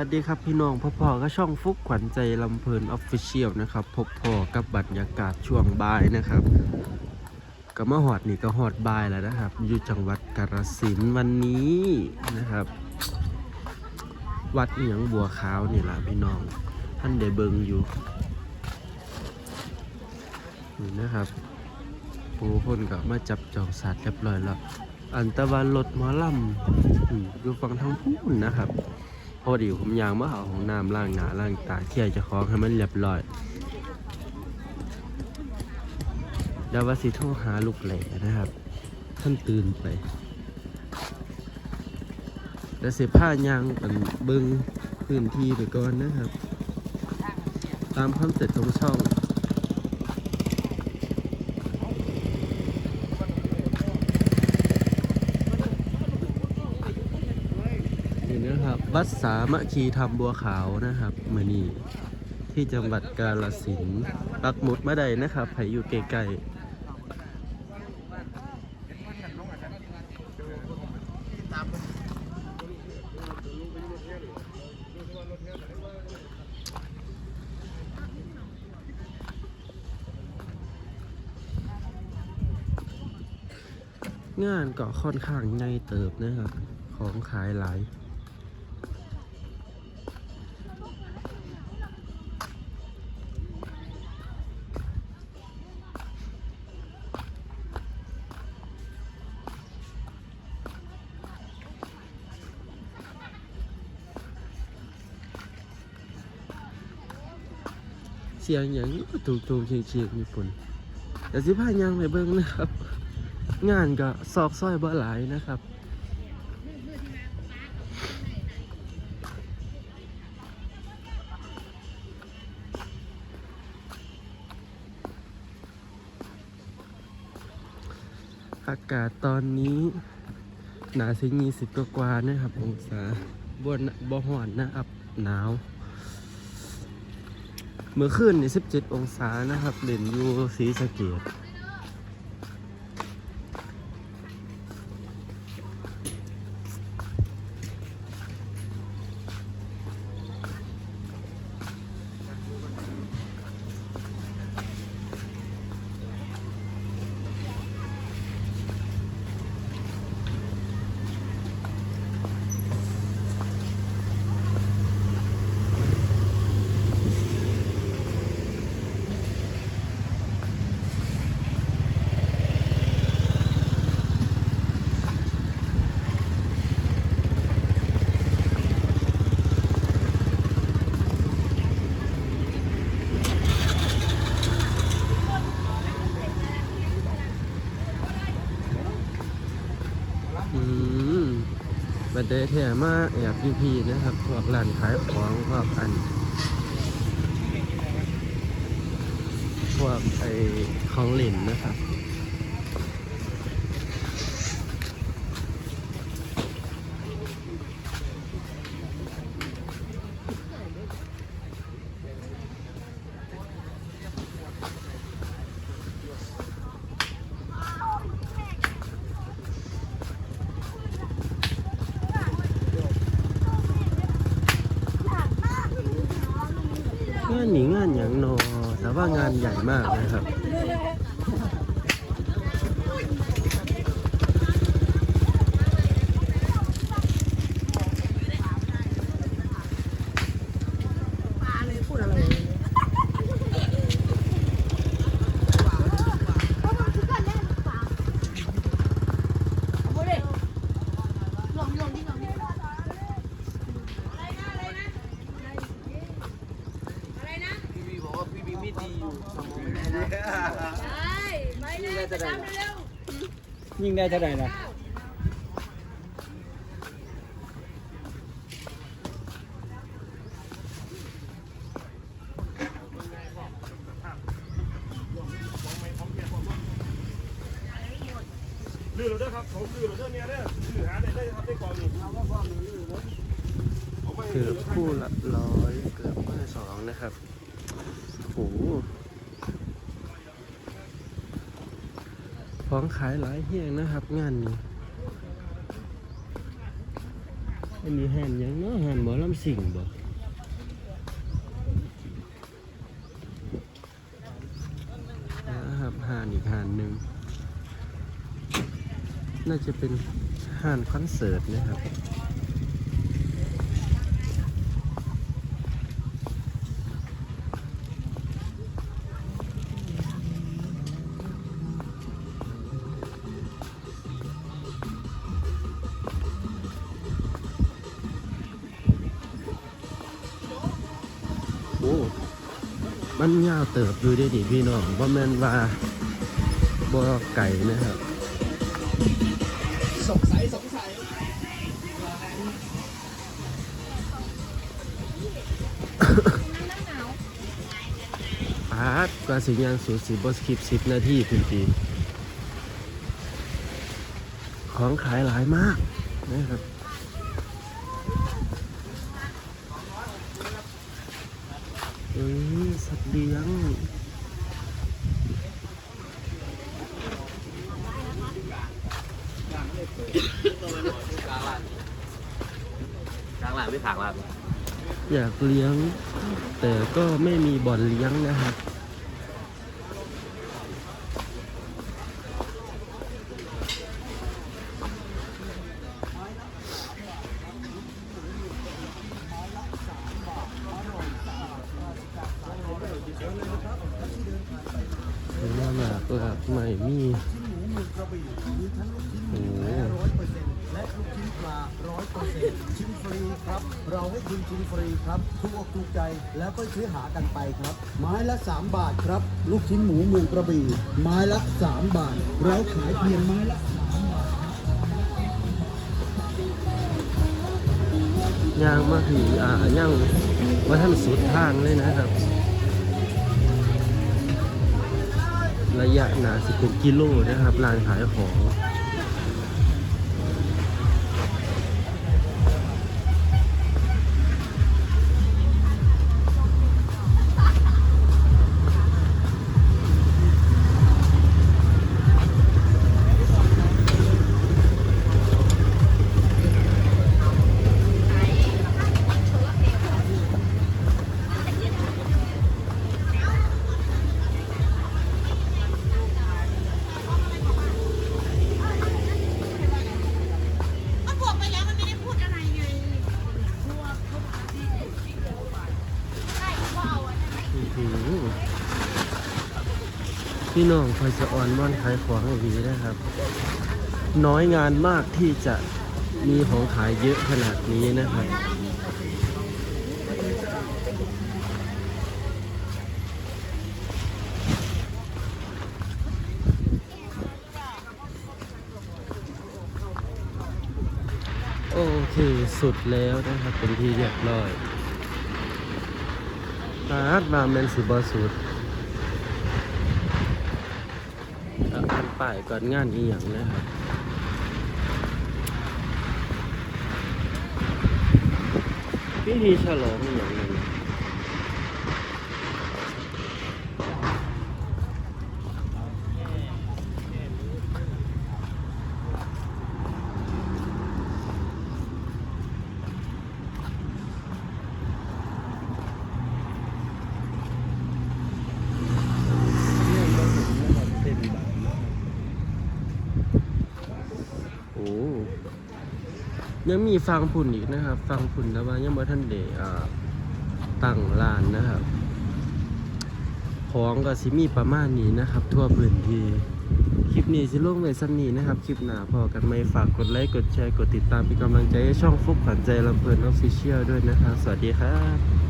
สวัสดีครับพี่น้องพ่อพ่อก็ช่องฟุกขวัญใจลำเพลินออฟฟิเชียลนะครับพบพ่อกับบรรยากาศช่วงบ่ายนะครับก็มาหอดนี่ก็หอดบ่ายแล้วนะครับ อยู่จังหวัดกาฬสินธุ์วันนี้นะครับ วัดเหนียงบัวขาวนี่แหละพี่น้อง ท่านได้เบิงอยู่นี่นะครับผู้คนก็มาจับจองสัตว์เรียบร้อยแล้วอันตะวันรถมอลำอืมอยู่ฝั่งทางพูนนะครับ พอดีผมยางมาเอาของน้ำล่างหนาล่างตาเที่ยจะคล้องให้มันเรียบร้อยดาวว่าสิโทรหาลูกแหล่นะครับ ท่านตื่นไปแล้วเสียผ้ายางเป็นเบิ้งพื้นที่ไปก่อนนะครับ ตามความเซ็จของช่อง นี่นะครับ วัดสามัคคีธรรมบัวขาวนะครับมือนีที่จังหวัดกาฬสินธุ์ปักหมุดมาได้นะครับใครอยู่ใกลๆงานก็ค่อนข้างในเติบนะครับ ของขายหลาย สียงอย่างถูกถูกๆเฉียงๆญี่ปุ่นแต่สิพายังไปเบิ่งนะครับ งานก็ซอกซอยบ่หลายนะครับอากาศตอนนี้หนาสิยี่สิบกว่านะครับองศาบนบ่หอนนะครับหนาว เมื่อคืนนี่17 องศานะครับเด่นอยู่สีสะเกดอืม บัดเดแถมมาแอบพีพีนะครับ พวกร้านขายของพวกอัน พวกไอของเล่นนะครับ งานนี้งานอย่างนอแต่ว่างานใหญ่มากนะครับ พี่บีบอกว่าพี่บีไม่ดีอยู่สมองไม่ได้ ไปเลยไปตามเร็วยิ่งได้เท่าไหร่นะลือเราด้วยครับผมลือเราด้วยเนี่ยเนี่ยลือหาได้ได้ครับได้ก่อนนี่เอาว่าว่าลือลือนะเอาไปเกือบคู่ละร้อยเกือบเมื่อสองนะครับโอ้โห ของขายหลายเฮียงนะครับ งานนี้อันนี้หันหยังเนาะหันหมอลำสิงบ่นะครับห่านอีกห่านหนึ่งน่าจะเป็นห่านคอนเสิร์ตนะครับ มันยาวเติบอยู่ได้ดิพี่น้องว่าแม่นว่าบ่ไก่นะครับสงสัยสงสัยปาดกว่าสิยางสูสีบสคลิปสิบนาทีคุณปีของขายหลายมากนะครับเอ้ย สัตว์เลี้ยงกลางหลังไม่ถางหลังอยากเลี้ยง แต่ก็ไม่มีบ่อนเลี้ยงนะครับ เห็นว่าหมากหลากใหม่มีโอ้โห ร้อยเปอร์เซ็นต์และลูกชิ้นปลาร้อยเปอร์เซ็นต์ชิมฟ รีครับ เราให้คุณชิมฟรีครับถูกอกถูกใจแล้วก็ซื้อหากันไปครับ ไม้ละ 3 บาทครับ ลูกชิ้นหมูเมืองกระบี่ ไม้ละ 3 บาท เราขายเพียงไม้ละย่างมาถึงอ่าย่างว่าท่านสุดทางเลยนะครับ ระยะหนาสิเป็นกิโลนะครับร้านขายของ พี่น้องคอยจะอ่อนม่อนขายของอย่างนี้นะครับ น้อยงานมากที่จะมีของขายเยอะขนาดนี้นะครับโอเคสุดแล้วนะครับเป็นที่เรียบร้อยอาร์ตมาเมนสิบอสุดเอาอัน ป้ายก่อนงานอีหยังนะครับพิธีฉลองอหยังนั้นโอ้ ยังมีฟังผุ่นอีกนะครับ ฟังผุ่นแต่ว่ายังบ่ท่านเดอ่าตั้งลานนะครับ ของก็สิมีประมาณนี้นะครับ ทั่วพื้นที่คลิปนี้สิลงไว้ซ้นนี้นะครับ คลิปหน้าพอกันไม่ฝากกดไลค์กดแชร์กดติดตามเป็นกำลังใจให้ช่องฟุกขวัญใจลำเพลินออฟฟิเชียลด้วยนะครับ สวัสดีครับ